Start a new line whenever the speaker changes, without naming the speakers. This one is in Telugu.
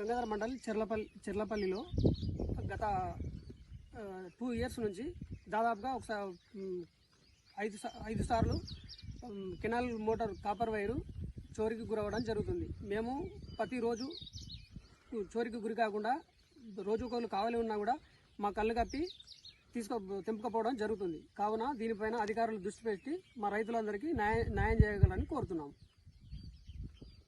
గంగాధర మండల్ చెర్లపల్లి చెర్లపల్లిలో గత టూ ఇయర్స్ నుంచి దాదాపుగా ఒకసారి ఐదు సా- ఐదు సార్లు కెనాల్ మోటార్ కాపర్ వైరు చోరికి గురవ్వడం జరుగుతుంది. మేము ప్రతిరోజు చోరికి గురి కాకుండా రోజు ఒకళ్ళు కావాలి ఉన్నా కూడా మా కళ్ళు కప్పి తీసుకో తెంపుకపోవడం జరుగుతుంది. కావున దీనిపైన అధికారులు దృష్టి పెట్టి మా రైతులందరికీ న్యాయం న్యాయం చేయగలని కోరుతున్నాం.